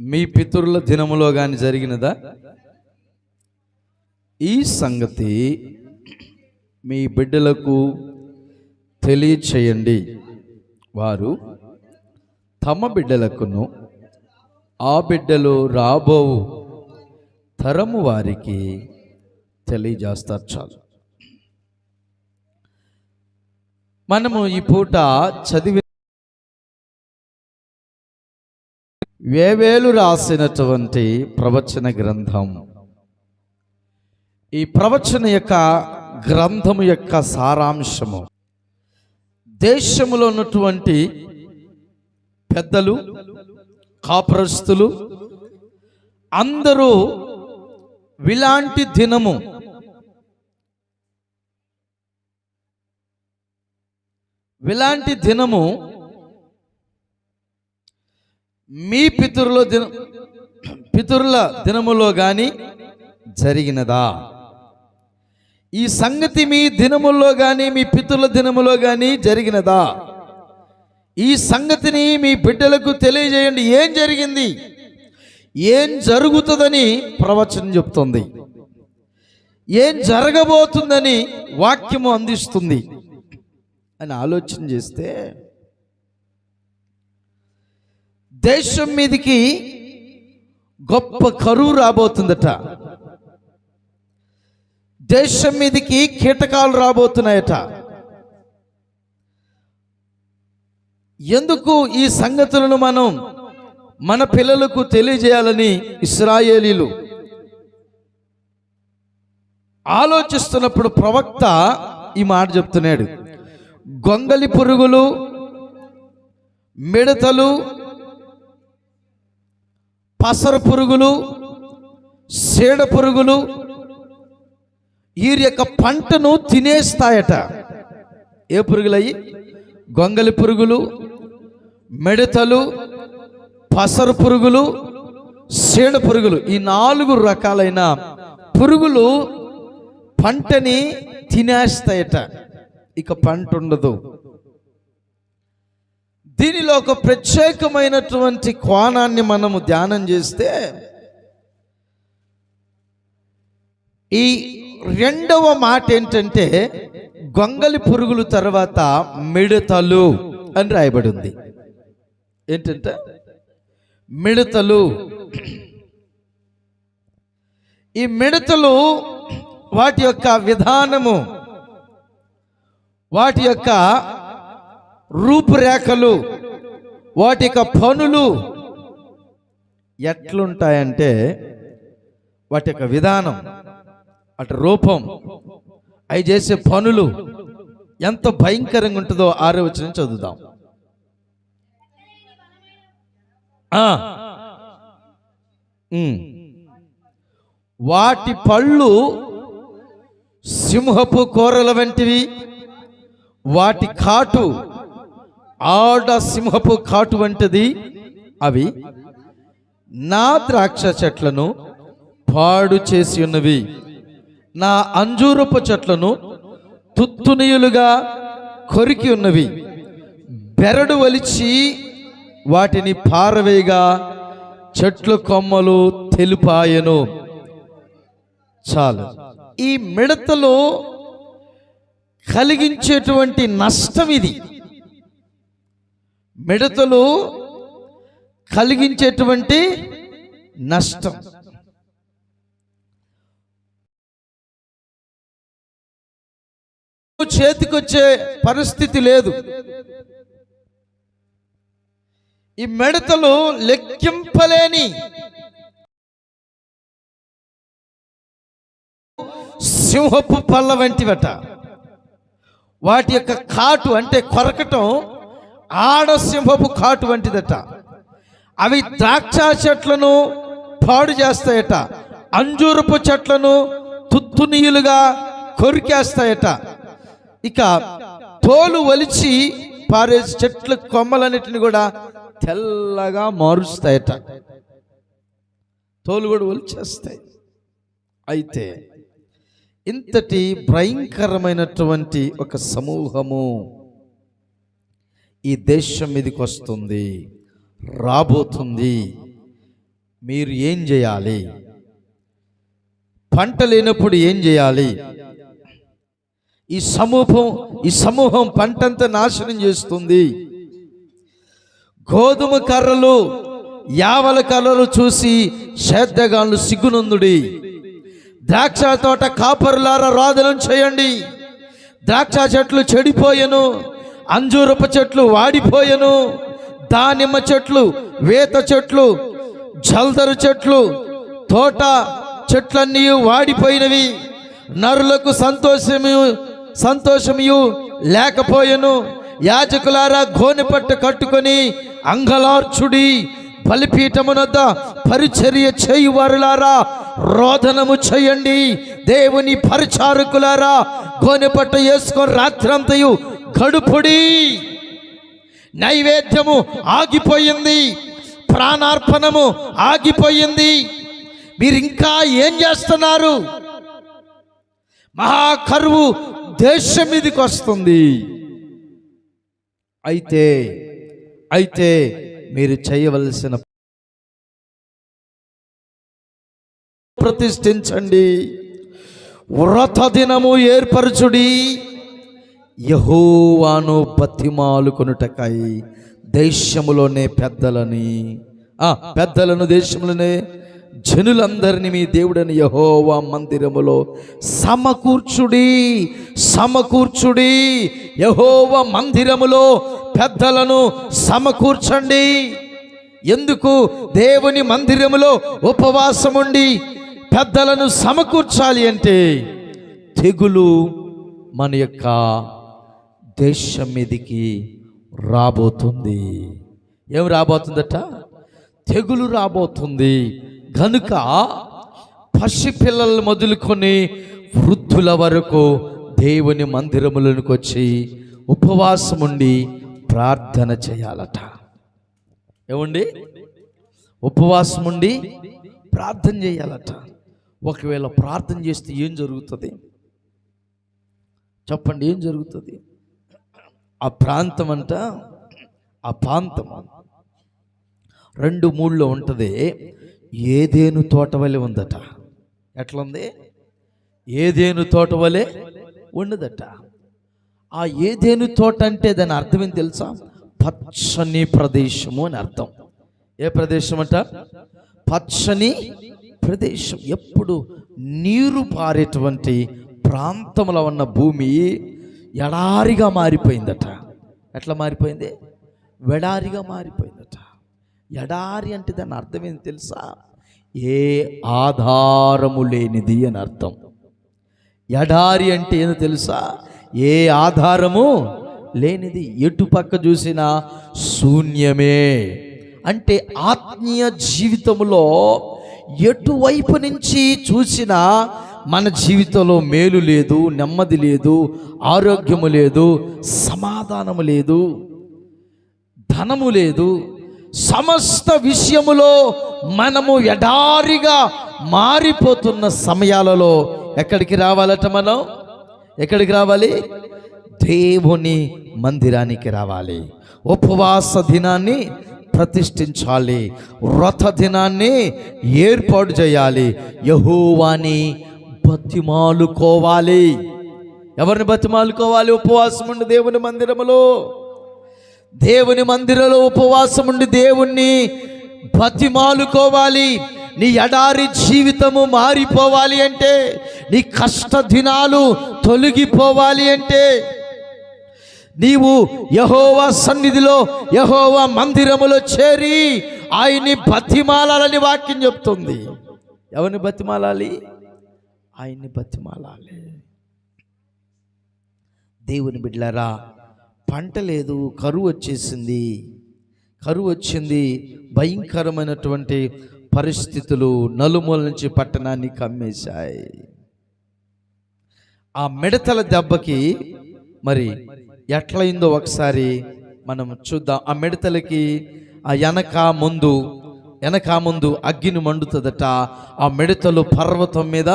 మీ పితరుల దినములో కానీ జరిగినదా? ఈ సంగతి మీ బిడ్డలకు తెలియచేయండి. వారు తమ బిడ్డలకును ఆ బిడ్డలు రాబోవు తరము వారికి తెలియజేస్తారు చాలు. మనము ఈ పూట చదివి వేవేలు రాసినటువంటి ప్రవచన గ్రంథం. ఈ ప్రవచన యొక్క గ్రంథము యొక్క సారాంశము. దేశములో ఉన్నటువంటి పెద్దలు కాపురస్తులు అందరూ విలాంటి దినము విలాంటి దినము మీ పితరుల దిన పితరుల దినములో కానీ జరిగినదా? ఈ సంగతి మీ దినముల్లో కానీ మీ పితరుల దినములో కానీ జరిగినదా? ఈ సంగతిని మీ బిడ్డలకు తెలియజేయండి. ఏం జరిగింది? ఏం జరుగుతుందని ప్రవచనం చెప్తుంది. ఏం జరగబోతుందని వాక్యము అందిస్తుంది. అని ఆలోచన చేస్తే దేశం మీదకి గొప్ప కరువు రాబోతుందట. దేశం మీదకి కీటకాలు రాబోతున్నాయట. ఎందుకు ఈ సంగతులను మనం మన పిల్లలకు తెలియజేయాలని ఇస్రాయేలీలు ఆలోచిస్తున్నప్పుడు ప్రవక్త ఈ మాట చెప్తున్నాడు. గొంగలి పురుగులు మిడతలు పసర పురుగులు సీడ పురుగులు వీరి యొక్క పంటను తినేస్తాయట. ఏ పురుగులయ్యి? గొంగలి పురుగులు మిడతలు పసరు పురుగులు సీడ పురుగులు. ఈ నాలుగు రకాలైన పురుగులు పంటని తినేస్తాయట. ఇక పంట ఉండదు. దీనిలో ఒక ప్రత్యేకమైనటువంటి కోణాన్ని మనము ధ్యానం చేస్తే ఈ రెండవ మాట ఏంటంటే గొంగలి పురుగులు తర్వాత మిడతలు అని రాయబడి ఉంది ఏంటంటే మిడతలు. ఈ మిడతలు వాటి యొక్క విధానము వాటి యొక్క రూపురేఖలు వాటి యొక్క పనులు ఎట్లుంటాయంటే వాటి యొక్క విధానం అటు రూపం అవి చేసే పనులు ఎంత భయంకరంగా ఉంటుందో ఆరో వచ్చిన చదువుదాం. వాటి పళ్ళు సింహపు కూరల వంటివి వాటి కాటు ఆడ సింహపు కాటు వంటిది. అవి నా ద్రాక్ష చెట్లను పాడు చేసి ఉన్నవి. నా అంజూరపు చెట్లను తుత్తునీయులుగా కొరికి ఉన్నవి. బెరడు వలిచి వాటిని పారవేయగా చెట్లు కొమ్మలు తెలిపాయను. చాలు. ఈ మిడతలో కలిగించేటువంటి నష్టం ఇది. మిడతలు కలిగించేటువంటి నష్టం. చేతికొచ్చే పరిస్థితి లేదు. ఈ మిడతలు లెక్కింపలేని సింహపు పళ్ళ వంటివట. వాటి యొక్క కాటు అంటే కొరకటం ఆడసింహపు కాటు వంటిదట. అవి ద్రాక్ష చెట్లను పాడు చేస్తాయట. అంజూరపు చెట్లను తుత్తునీయులుగా కొరికేస్తాయట. ఇక తోలు వలిచి పారే చెట్ల కొమ్మలన్నిటిని కూడా తెల్లగా మారుస్తాయట. తోలు కూడా ఒలిచేస్తాయి. అయితే ఇంతటి భయంకరమైనటువంటి ఒక సమూహము ఈ దేశం మీదకి వస్తుంది రాబోతుంది. మీరు ఏం చేయాలి? పంట లేనప్పుడు ఏం చేయాలి? ఈ సమూహం ఈ సమూహం పంటంతా నాశనం చేస్తుంది. గోధుమ కర్రలు యావల కర్రలు చూసి శ్రద్ధగాళ్ళు సిగ్గునందుడి. ద్రాక్ష తోట కాపరులార రోదనం చేయండి. ద్రాక్ష చెట్లు చెడిపోయెను. అంజూరపు చెట్లు వాడిపోయెను దానిమ్మ చెట్లు వేత చెట్లు జల్దరు చెట్లు తోట చెట్లన్నీ వాడిపోయినవి. నరులకు సంతోషము సంతోషము లేకపోయెను. యాజకులారా గోనె పట్టు కట్టుకొని అంగలార్చుడి బలిపీఠమునద్ద పరిచర్య చేయువారులారా రోదనము చేయండి. దేవుని పరిచారకులారా గోనెపట్ట వేసుకొని రాత్రంతయు కడుపుడి నైవేద్యము ఆగిపోయింది. ప్రాణార్పణము ఆగిపోయింది. మీరు ఇంకా ఏం చేస్తున్నారు? మహాకరువు దేశం మీదకి వస్తుంది. అయితే అయితే మీరు చేయవలసిన ప్రతిష్ఠించండి. వ్రత దినము ఏర్పరచుడి. యహోవాను బతిమాలుకొనుటకై దేశములోనే పెద్దలని. ఆ పెద్దలను దేశంలోనే జనులందరినీ మీ దేవుడని యహోవా మందిరములో సమకూర్చుడి సమకూర్చుడి. యహోవా మందిరములో పెద్దలను సమకూర్చండి. ఎందుకు? దేవుని మందిరములో ఉపవాసముండి పెద్దలను సమకూర్చాలి అంటే తెగులు మన యొక్క దేశం మీదికి రాబోతుంది. ఏం రాబోతుందట? తెగులు రాబోతుంది. కనుక పసిపిల్లలు మొదలుకొని వృద్ధుల వరకు దేవుని మందిరములకు వచ్చి ఉపవాసం ఉండి ప్రార్థన చేయాలట. ఏమండి? ఉపవాసం ఉండి ప్రార్థన చేయాలట. ఒకవేళ ప్రార్థన చేస్తే ఏం జరుగుతుంది? చెప్పండి ఏం జరుగుతుంది? ఆ ప్రాంతం అంట ఆ ప్రాంతం రెండు మూడులో ఉంటుంది ఏదేను తోట వలె ఉందట. ఎట్లుంది? ఏదేను తోట వలె ఉండదట. ఆ ఏదేను తోట అంటే దాని అర్థం ఏం తెలుసా? పచ్చని ప్రదేశము అని అర్థం. ఏ ప్రదేశం అంట పచ్చని ప్రదేశం. ఎప్పుడు నీరు పారేటువంటి ప్రాంతంలో ఉన్న భూమి ఎడారిగా మారిపోయిందట. ఎట్లా మారిపోయింది? వెడారిగా మారిపోయిందట. ఎడారి అంటే దాని అర్థం ఏంటి తెలుసా? ఏ ఆధారము లేనిది అని అర్థం. ఎడారి అంటే ఏందో తెలుసా? ఏ ఆధారము లేనిది? ఎటు పక్క చూసినా శూన్యమే. అంటే ఆత్మీయ జీవితంలో ఎటువైపు నుంచి చూసినా మన జీవితంలో మేలు లేదు నెమ్మది లేదు ఆరోగ్యము లేదు సమాధానము లేదు ధనము లేదు. సమస్త విషయములో మనము ఎడారిగా మారిపోతున్న సమయాలలో ఎక్కడికి రావాలట మనం? ఎక్కడికి రావాలి? దేవుని మందిరానికి రావాలి. ఉపవాస దినాన్ని ప్రతిష్ఠించాలి. వ్రత దినాన్ని ఏర్పాటు చేయాలి. యహోవాని బతిమాలుకోవాలి. ఎవరిని బతిమాలుకోవాలి? ఉపవాసం ఉండి దేవుని మందిరములో. దేవుని మందిరంలో ఉపవాసం ఉండి దేవుణ్ణి బతిమాలుకోవాలి. నీ ఎడారి జీవితము మారిపోవాలి అంటే నీ కష్ట దినాలు తొలగిపోవాలి అంటే నీవు యహోవా సన్నిధిలో యహోవా మందిరములో చేరి ఆయన్ని బతిమాలాలని వాక్యం చెప్తుంది. ఎవరిని బతిమాలాలి? ఆయన్ని బతిమాలాలి. దేవుని బిడ్డలారా పంట లేదు కరువు వచ్చేసింది. కరువు వచ్చింది భయంకరమైనటువంటి పరిస్థితులు నలుమూల నుంచి పట్టణాన్ని కమ్మేశాయి. ఆ మిడతల దెబ్బకి మరి ఎట్లయిందో ఒకసారి మనం చూద్దాం. ఆ మిడతలకి ఆ వెనక ముందు వెనక ముందు అగ్గిని మండుతుందట. ఆ మిడతలు పర్వతం మీద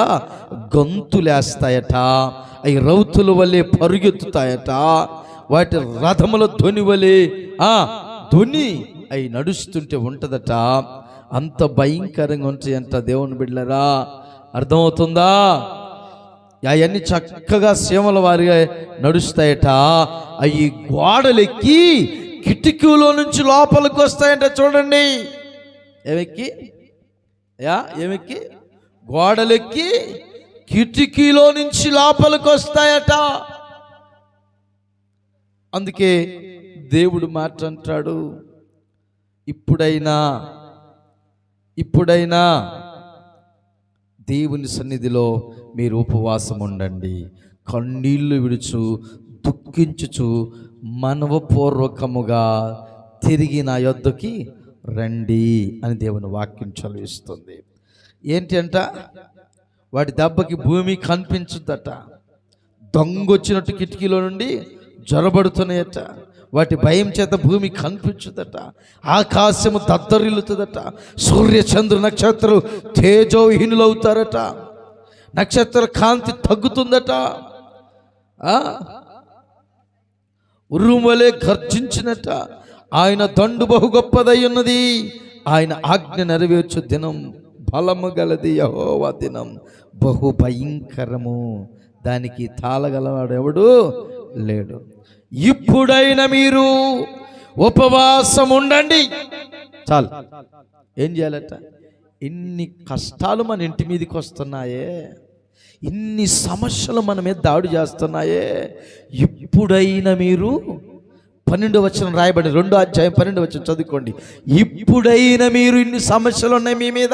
గొంతులేస్తాయట. అవి రౌతుల వలె పరుగెత్తుతాయట. వాటి రథముల ధ్వని వలె ఆ ధ్వని అవి నడుస్తుంటే ఉంటదట. అంత భయంకరంగా ఉంటాయంట దేవుని బిడ్డలరా. అర్థమవుతుందా? అవన్నీ చక్కగా సీమల వారిగా నడుస్తాయట. అవి గోడలెక్కి కిటికీలో నుంచి లోపలికి వస్తాయంట చూడండి. ఏమెక్కి? యా ఏమెక్కి? గోడలెక్కి కిటికీలో నుంచి లోపలికి వస్తాయట అందుకే దేవుడు మాట అంటాడు ఇప్పుడైనా ఇప్పుడైనా దేవుని సన్నిధిలో మీరు ఉపవాసం ఉండండి. కన్నీళ్ళు విడుచు దుఃఖించుచు మనవపూర్వకముగా తిరిగి నా యొద్దకి రండి అని దేవుని వాక్యం చదివిస్తుంది. ఏంటి వాటి దెబ్బకి భూమి కనిపించుద్దట దొంగొచ్చినట్టు కిటికీలో నుండి జ్వరబడుతున్నాయట వాటి భయం చేత భూమి కనిపించుదట. ఆకాశము దద్దరిల్లుతుందట. సూర్య చంద్ర నక్షత్రాలు తేజోహీనులవుతారట. నక్షత్ర కాంతి తగ్గుతుందట. ఆ? ఉరుములే గర్జించినట. ఆయన దండు బహు గొప్పదై ఉన్నది ఆయన ఆజ్ఞ నెరవేర్చు దినం బలము గలది యహోవా దినం. బహు భయంకరము. దానికి తాళగలవాడు ఎవడు లేడు. ఇప్పుడైనా మీరు ఉపవాసం ఉండండి చాలు. ఏం చేయాలట? ఇన్ని కష్టాలు మన ఇంటి మీదకి వస్తున్నాయే. ఇన్ని సమస్యలు మన మీద దాడి చేస్తున్నాయే. ఇప్పుడైనా మీరు పన్నెండు వచ్చిన రాయబడి రెండో అధ్యాయం పన్నెండు వచ్చిన చదువుకోండి. ఇప్పుడైనా మీరు ఇన్ని సమస్యలు ఉన్నాయి మీ మీద?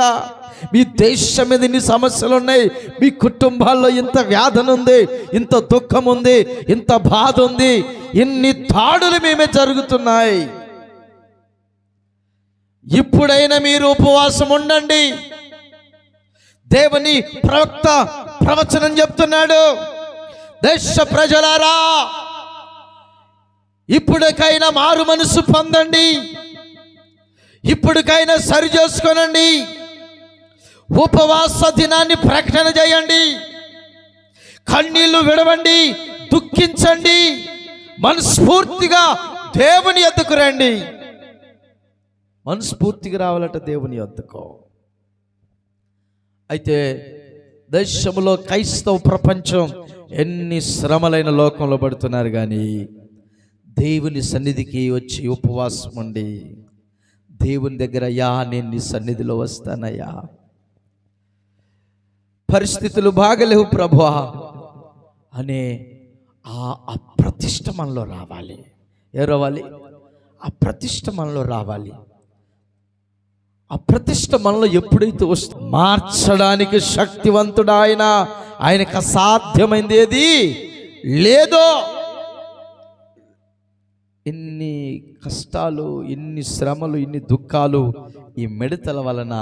మీ దేశం మీద ఇన్ని సమస్యలు ఉన్నాయి మీ కుటుంబాల్లో ఇంత వ్యాధన ఉంది ఇంత దుఃఖం ఉంది ఇంత బాధ ఉంది ఇన్ని తాడులు మేమే జరుగుతున్నాయి. ఇప్పుడైనా మీరు ఉపవాసం ఉండండి. దేవుని ప్రవక్త ప్రవచనం చెప్తున్నాడు. దేశ ప్రజలారా ఇప్పుడికైనా మారు మనసు పొందండి. ఇప్పుడికైనా సరి చేసుకోనండి. ఉపవాస దినాన్ని ప్రకటన చేయండి. కన్నీళ్ళు విడవండి దుఃఖించండి. మనస్ఫూర్తిగా దేవుని ఎద్దుకు రండి. మనస్ఫూర్తిగా రావాలట దేవుని వద్దకు అయితే దేశంలో క్రైస్తవ ప్రపంచం ఎన్ని శ్రమలైన లోకంలో పడుతున్నారు కానీ దేవుని సన్నిధికి వచ్చి ఉపవాసం ఉండి దేవుని దగ్గర అయ్యా నేను నీ సన్నిధిలో వస్తానయ్యా. పరిస్థితులు బాగలేవు ప్రభా అనే ఆ అప్రతిష్ట మనలో రావాలి. ఏ రావాలి? ఆ మనలో రావాలి. ఆ మనలో ఎప్పుడైతే వస్తుంది మార్చడానికి శక్తివంతుడు ఆయన? ఆయనకు అసాధ్యమైంది ఏది? లేదో ఎన్ని కష్టాలు ఎన్ని శ్రమలు ఎన్ని దుఃఖాలు ఈ మిడతల వలన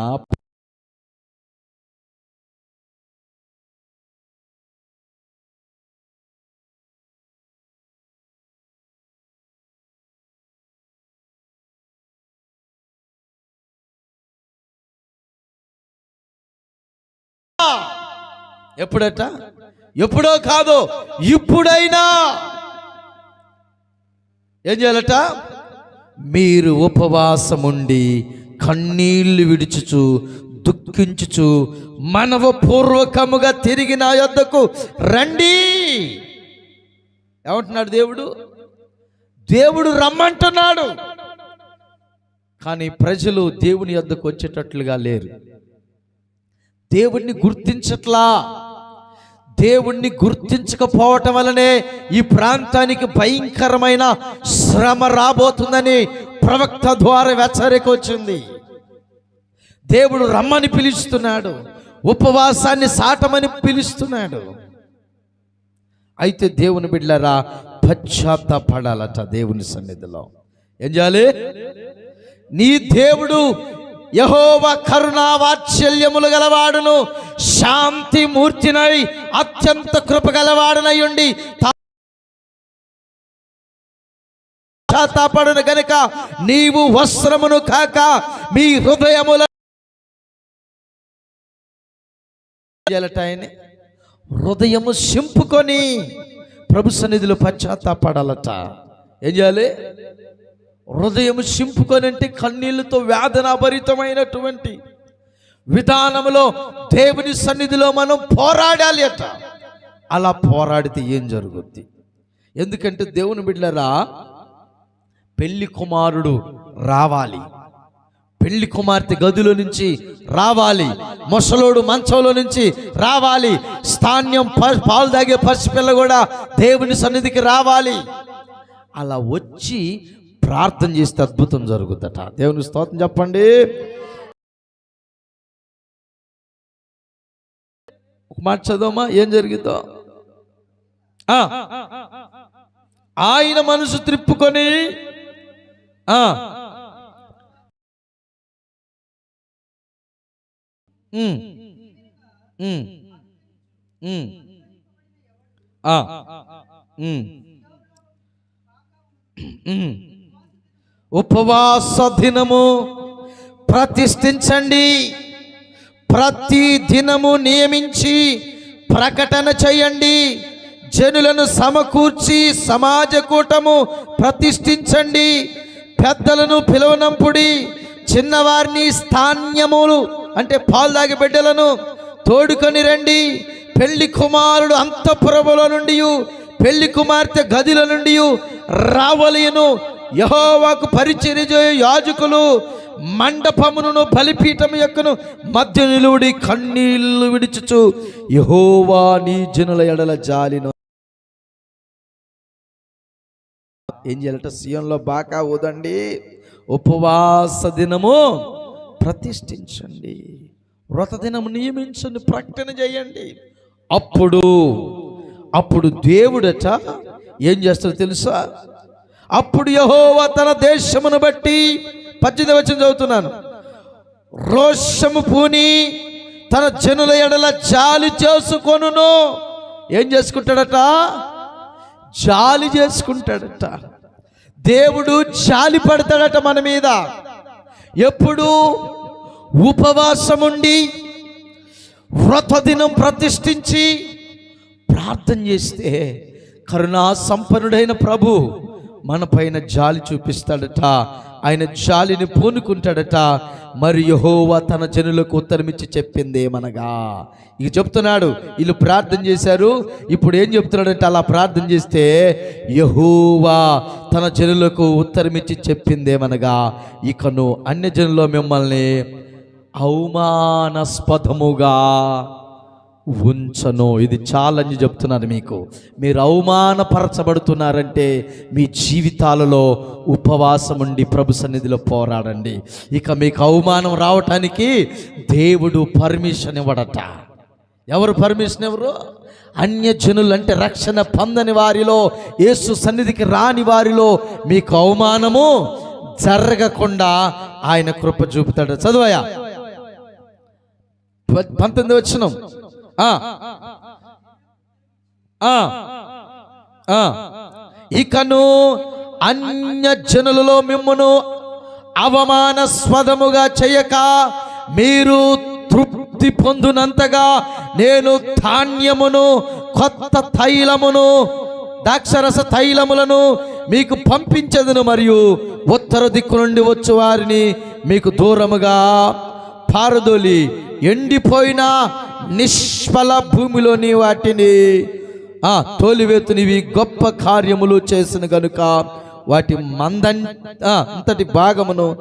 ఎప్పుడట? ఎప్పుడో కాదు ఇప్పుడైనా. ఏం చేయాలట? మీరు ఉపవాసముండి కన్నీళ్ళు విడుచుచు దుఃఖించుచు మనవపూర్వకముగా తిరిగి నా యొద్దకు రండి. ఏమంటున్నాడు దేవుడు? దేవుడు రమ్మంటున్నాడు. కానీ ప్రజలు దేవుని యొద్దకు వచ్చేటట్లుగా లేరు. దేవుణ్ణి గుర్తించట్లా. దేవుణ్ణి గుర్తించకపోవటం వలనే ఈ ప్రాంతానికి భయంకరమైన శ్రమ రాబోతుందని ప్రవక్త ద్వారా హెచ్చరిక వచ్చింది దేవుడు రమ్మని పిలుస్తున్నాడు. ఉపవాసాన్ని సాటమని పిలుస్తున్నాడు. అయితే దేవుని బిడ్డరా పశ్చాత్తాపడాలట దేవుని సన్నిధిలో. ఏం చేయాలి? నీ దేవుడు యహోవ కరుణా వాత్సల్యములు గలవాడును శాంతి మూర్తినై అత్యంత కృప గలవాడునై ఉండి పశ్చాత్తాపడును గనుక నీవు వస్త్రమును కాక మీ హృదయముల హృదయము సింపుకొని ప్రభు సన్నిధిలో పశ్చాత్తాపడాలట. ఏం చేయాలి? హృదయం చింపుకొనంటే కన్నీళ్ళతో వేదనాభరితమైనటువంటి విధానంలో దేవుని సన్నిధిలో మనం పోరాడాలి అట. అలా పోరాడితే ఏం జరుగుద్ది? ఎందుకంటే దేవుని బిడ్డరా పెళ్ళి కుమారుడు రావాలి. పెళ్ళి కుమార్తె గదిలో నుంచి రావాలి. ముసలోడు మంచంలో నుంచి రావాలి. స్థాన్యం ప- పాలు తాగే పసిపిల్ల కూడా దేవుని సన్నిధికి రావాలి. అలా వచ్చి ప్రార్థన చేస్తే అద్భుతం జరుగుద్దట దేవుని స్తోత్రం చెప్పండి. ఒక మాట చదవమా? ఏం జరిగిందో? ఆయన మనసు త్రిప్పుకొని ఆ, ఉపవాస దినము ప్రతిష్ఠించండి. ప్రతి దినము నియమించి ప్రకటన చేయండి. జనులను సమకూర్చి సమాజ కూటము ప్రతిష్ఠించండి. పెద్దలను పిలువనంపుడి. చిన్నవారిని స్థాన్యములు అంటే పాలు తాగి బిడ్డలను తోడుకొని రండి. పెళ్ళి కుమారుడు అంతఃపురముల నుండి పెళ్ళి కుమార్తె గదిల నుండి రావలియను యహోవాకు పరిచర్య చేయు యాజకులు మండపమును బలిపీఠము యొక్కను మధ్య నిలువుడి కన్నీళ్ళు విడిచుచు యహోవా నీ జనుల ఎడల జాలిను. ఏం చేయాలంటే సీఎంలో బాగా ఊదండి. ఉపవాస దినము ప్రతిష్ఠించండి. వ్రత నియమించండి ప్రకటన చేయండి. అప్పుడు అప్పుడు దేవుడట ఏం చేస్తాడో తెలుసా? అప్పుడు యహోవా తన దేశమును బట్టి పద్దెనిమిది వచ్చిన చదువుతున్నాను. రోషము పూని తన జనుల ఎడల జాలి చేసుకొనును. ఏం చేసుకుంటాడట? జాలి చేసుకుంటాడట. దేవుడు జాలి పడతాడట మన మీద. ఎప్పుడు? ఉపవాసముండి వ్రత దినం ప్రతిష్ఠించి ప్రార్థన చేస్తే కరుణా సంపన్నుడైన ప్రభు మన పైన జాలి చూపిస్తాడట. ఆయన జాలిని పూనుకుంటాడట. మరి యహోవా తన జనులకు ఉత్తరమిచ్చి చెప్పింది ఏమనగా? ఇక చెప్తున్నాడు వీళ్ళు ప్రార్థన చేశారు. ఇప్పుడు ఏం చెప్తున్నాడంటే అలా ప్రార్థన చేస్తే యహోవా తన జనులకు ఉత్తరమిచ్చి చెప్పిందేమనగా ఇకను అన్య జనుల్లో మిమ్మల్ని అవమానాస్పదముగా ఉంచను. ఇది చాలని చెప్తున్నాను మీకు. మీరు అవమానపరచబడుతున్నారంటే మీ జీవితాలలో ఉపవాసం ఉండి ప్రభు సన్నిధిలో పోరాడండి. ఇక మీకు అవమానం రావటానికి దేవుడు పర్మిషన్ ఇవ్వడట. ఎవరు పర్మిషన్ ఎవరు అన్యజనులు అంటే రక్షణ పొందని వారిలో యేసు సన్నిధికి రాని వారిలో మీకు అవమానము జరగకుండా ఆయన కృప చూపుతాడు. చదువయా పంతొమ్మిది వచ్చినాం ఇకను అన్య జనులలో మిమ్మును అవమానస్పదముగా చేయక మీరు తృప్తి పొందునంతగా నేను ధాన్యమును కొత్త తైలమును దాక్షరస తైలములను మీకు పంపించదును మరియు ఉత్తర దిక్కు నుండి వచ్చు వారిని మీకు దూరముగా పారదోలి ఎండిపోయిన నిష్ఫల భూమిలోని వాటిని ఆ తోలివేతునివి గొప్ప కార్యములు చేసిన గనుక వాటి మందం అంతటి భాగమును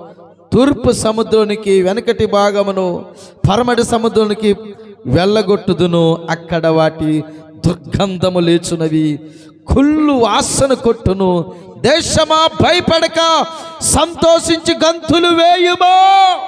తూర్పు సముద్రానికి వెనకటి భాగమును పరమటి సముద్రానికి వెళ్ళగొట్టుదును. అక్కడ వాటి దుర్గంధము లేచునవి. కుళ్ళు వాసన కొట్టును. దేశమా భయపడక. సంతోషించి గంతులు వేయుమో.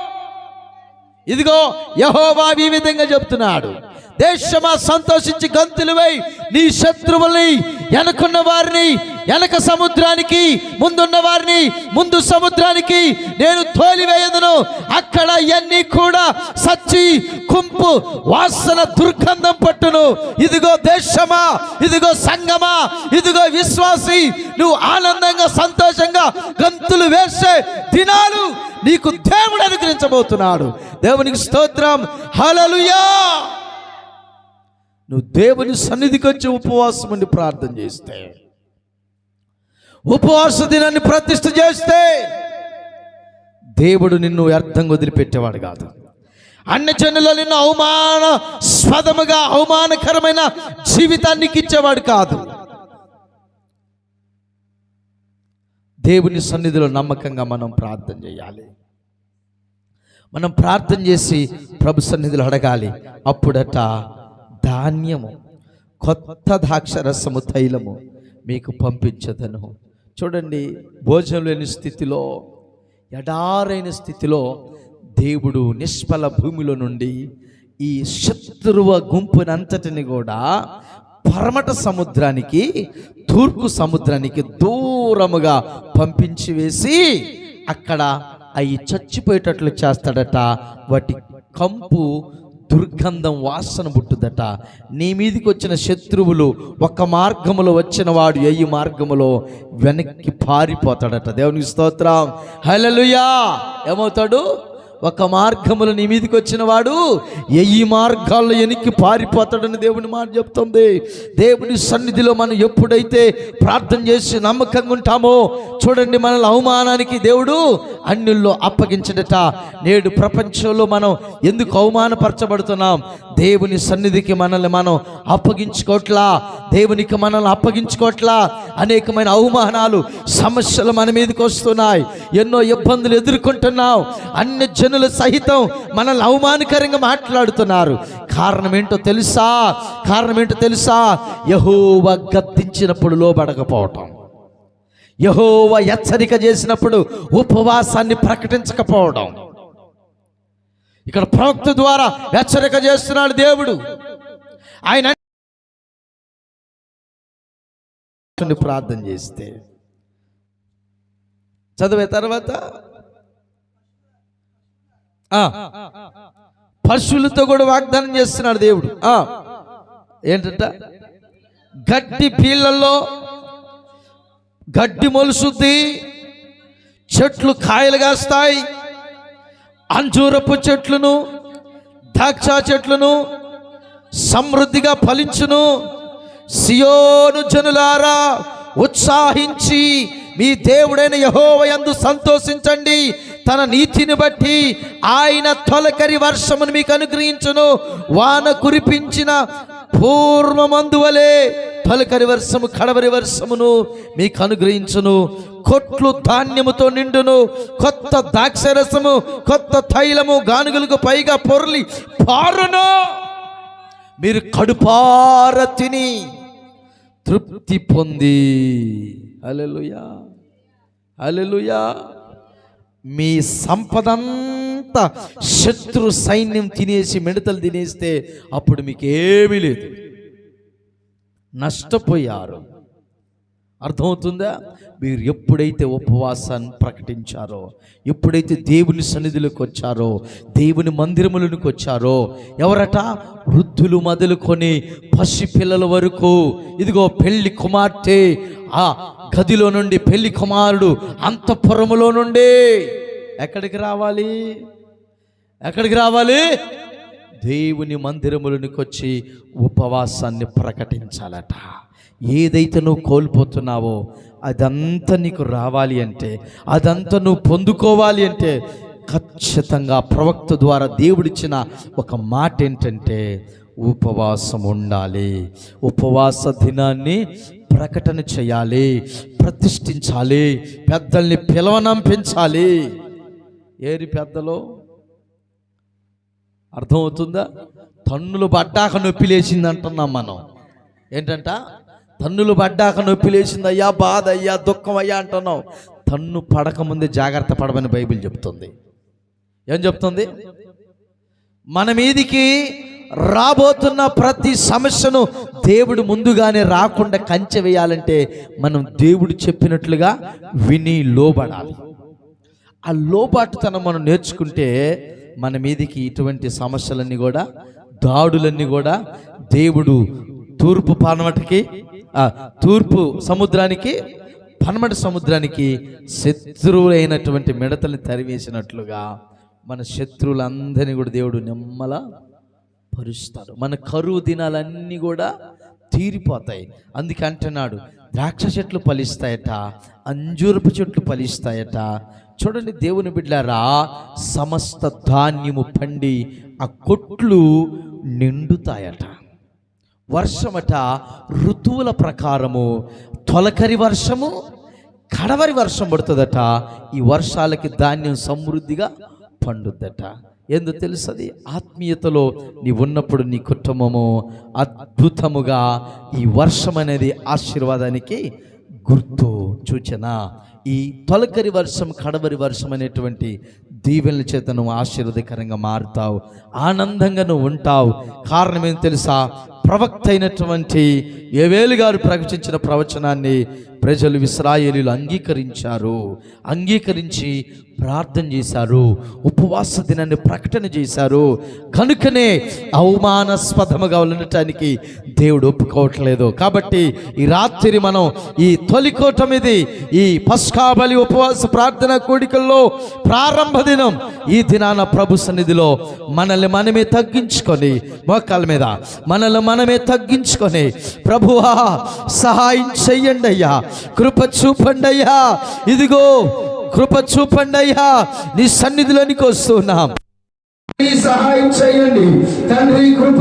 ఇదిగో యహోవా ఈ విధంగా చెప్తున్నాడు. దేశమా సంతోషించి గంతులువై నీ శత్రువుల్ని వెనకున్న వారిని వెనక సముద్రానికి ముందున్న వారిని ముందు సముద్రానికి నేను తోలివేయదును. అక్కడ ఇవన్నీ కూడా సచ్చి కుంపు వాసన దుర్గంధం పట్టును. ఇదిగో దేశమా ఇదిగో సంగమా ఇదిగో విశ్వాసి నువ్వు ఆనందంగా సంతోషంగా గంతులు వేసే దినాలు నీకు దేవుడు అనుగ్రహించబోతున్నాడు. దేవునికి స్తోత్రం. హలలుయా నువ్వు దేవుని సన్నిధికి వచ్చి ఉపవాసం ఉండి ప్రార్థన చేస్తే ఉపవాస దినాన్ని ప్రతిష్ట చేస్తే దేవుడు నిన్ను వ్యర్థంగా వదిలిపెట్టేవాడు కాదు. అన్ని జనులు నిన్ను అవమానాస్పదముగా అవమానకరమైన జీవితానికి ఇచ్చేవాడు కాదు. దేవుని సన్నిధిలో నమ్మకంగా మనం ప్రార్థన చేయాలి. మనం ప్రార్థన చేసి ప్రభు సన్నిధిలో అడగాలి అప్పుడట ధాన్యము కొత్త ద్రాక్షరసము తైలము మీకు పంపించదను. చూడండి భోజనం లేని స్థితిలో ఎడారైన స్థితిలో దేవుడు నిష్ఫల భూమిలో నుండి ఈ శత్రువ గుంపునంతటిని కూడా పరమట సముద్రానికి తూర్పు సముద్రానికి దూరముగా పంపించి వేసి అక్కడ అవి చచ్చిపోయేటట్లు చేస్తాడట. వాటి కంపు దుర్గంధం వాసన పుట్టుదట. నీ మీదికి వచ్చిన శత్రువులు ఒక మార్గములో వచ్చిన వాడు ఎయ్యి మార్గములో వెనక్కి పారిపోతాడట. దేవునికి స్తోత్రం. హలలుయా ఏమవుతాడు? ఒక మార్గములు నీ మీదకి వచ్చిన వాడు ఎయ్యి మార్గాల్లో వెనక్కి పారిపోతాడని దేవుని మాట చెప్తుంది. దేవుని సన్నిధిలో మనం ఎప్పుడైతే ప్రార్థన చేసి నమ్మకంగా ఉంటామో చూడండి మనల్ని అవమానానికి దేవుడు అన్యుల్లో అప్పగించడట. నేడు ప్రపంచంలో మనం ఎందుకు అవమానపరచబడుతున్నాం? దేవుని సన్నిధికి మనల్ని మనం అప్పగించుకోవట్లా? దేవునికి మనల్ని అప్పగించుకోవట్లా? అనేకమైన అవమానాలు సమస్యలు మన మీదకి వస్తున్నాయి. ఎన్నో ఇబ్బందులు ఎదుర్కొంటున్నాం. అన్ని జనుల సహితం మనల్ని అవమానకరంగా మాట్లాడుతున్నారు. కారణం ఏంటో తెలుసా? కారణం ఏంటో తెలుసా? యహోవ గద్దించినప్పుడు లోబడకపోవటం. యహోవ హెచ్చరిక చేసినప్పుడు ఉపవాసాన్ని ప్రకటించకపోవడం. ఇక్కడ ప్రవక్త ద్వారా హెచ్చరిక చేస్తున్నాడు దేవుడు. ఆయన ప్రార్థన చేస్తే. చదివే తర్వాత పశువులతో కూడా వాగ్దానం చేస్తున్నాడు దేవుడు. ఏంటంట? గడ్డి పీళ్ళల్లో గడ్డి మొలుసుద్ది చెట్లు కాయలు కాస్తాయి అంజూరపు చెట్లను ద్రాక్ష చెట్లను సమృద్ధిగా ఫలించును. సియోను జనులారా ఉత్సాహించి మీ దేవుడైన యహోవయందు సంతోషించండి. తన నీతిని బట్టి ఆయన తొలకరి వర్షమును మీకు అనుగ్రహించును. వాన కురిపించిన పూర్వమందువలే తొలకరి వర్షము కడవరి వర్షమును మీకు అనుగ్రహించును. కొట్లు ధాన్యముతో నిండును. కొత్త ద్రాక్షరసము కొత్త తైలము గానుగులకు పైగా పొరలి పారును. మీరు కడుపార తిని తృప్తి పొంది. అలెలుయా అలెలుయా మీ సంపదంతా శత్రు సైన్యం తినేసి మిడతలు తినేస్తే అప్పుడు మీకు ఏమీ లేదు. నష్టపోయారు. అర్థమవుతుందా? మీరు ఎప్పుడైతే ఉపవాసాన్ని ప్రకటించారో ఎప్పుడైతే దేవుని సన్నిధిలోకి వచ్చారో దేవుని మందిరములకు వచ్చారో ఎవరట? వృద్ధులు మొదలుకొని పసి పిల్లల వరకు ఇదిగో పెళ్ళి కుమార్తె ఆ గదిలో నుండి పెళ్ళి కుమారుడు అంతఃపురములో నుండి ఎక్కడికి రావాలి? ఎక్కడికి రావాలి? దేవుని మందిరములనికి వచ్చి ఉపవాసాన్ని ప్రకటించాలట. ఏదైతే నువ్వు కోల్పోతున్నావో అదంతా నీకు రావాలి అంటే అదంతా నువ్వు పొందుకోవాలి అంటే ఖచ్చితంగా ప్రవక్త ద్వారా దేవుడిచ్చిన ఒక మాట ఏంటంటే ఉపవాసం ఉండాలి. ఉపవాస దినాన్ని ప్రకటన చేయాలి ప్రతిష్ఠించాలి పెద్దల్ని పిలవనంపించాలి. ఏరి పెద్దలు? అర్థమవుతుందా? తన్నులు పడ్డాక నొప్పి లేచింది అంటున్నాం మనం. ఏంటంట? తన్నులు పడ్డాక నొప్పి లేచింది అయ్యా బాధ అయ్యా దుఃఖం అయ్యా అంటున్నావు తన్ను పడకముందే జాగ్రత్త పడమని బైబిల్ చెప్తుంది. ఏం చెప్తుంది? మన మీదికి రాబోతున్న ప్రతి సమస్యను దేవుడు ముందుగానే రాకుండా కంచె వేయాలంటే మనం దేవుడు చెప్పినట్లుగా విని లోబడాలి. ఆ లోబాటుతనం మనం నేర్చుకుంటే మన మీదికి ఇటువంటి సమస్యలన్నీ కూడా దాడులన్నీ కూడా దేవుడు తూర్పు పనమటికి తూర్పు సముద్రానికి పనమటి సముద్రానికి శత్రువులైనటువంటి మిడతల్ని తరివేసినట్లుగా మన శత్రువులందరినీ కూడా దేవుడు నిమ్మల పరుస్తాడు మన కరువు దినాలన్నీ కూడా తీరిపోతాయి. అందుకే అంటున్నాడు ద్రాక్ష చెట్లు ఫలిస్తాయట అంజూరపు చెట్లు ఫలిస్తాయట. చూడండి దేవుని బిడ్డారా సమస్త ధాన్యము పండి ఆ కొట్లు నిండుతాయట. వర్షమట ఋతువుల ప్రకారము తొలకరి వర్షము కడవరి వర్షం పడుతుందట. ఈ వర్షాలకి ధాన్యం సమృద్ధిగా పండుద్దట. ఎందు తెలుసది? ఆత్మీయతలో నీ ఉన్నప్పుడు నీ కుటుంబము అద్భుతముగా ఈ వర్షం అనేది ఆశీర్వాదానికి గుర్తు సూచన. ఈ తొలకరి వర్షం కడవరి వర్షం అనేటువంటి దీవెనల చేత నువ్వు ఆశీర్వదకరంగా మారుతావు. ఆనందంగా నువ్వు ఉంటావు. కారణం ఏం తెలుసా? ప్రవక్త అయినటువంటి ఏవేలు గారు ప్రవచించిన ప్రవచనాన్ని ప్రజలు ఇస్రాయేలీలు అంగీకరించారు అంగీకరించి ప్రార్థన చేశారు ఉపవాస దినాన్ని ప్రకటన చేశారు. కనుకనే అవమానాస్పదముగా ఉండటానికి దేవుడు ఒప్పుకోవట్లేదు. కాబట్టి ఈ రాత్రి మనం ఈ తొలి ఇది ఈ పస్కాబలి ఉపవాస ప్రార్థన కోడికల్లో ప్రారంభ దినం. ఈ దినాన ప్రభు సన్నిధిలో మనల్ని మనమే తగ్గించుకొని మోకాల మీద మనల్ని మనమే తగ్గించుకొని ప్రభువా సహాయం చెయ్యండి అయ్యా. కృప చూపండి అయ్యా ఇదిగో కృప చూపండి అయ్యా నీ సన్నిధిలోనికి వస్తున్నాం. సహాయం చేయండి. తండ్రి కృప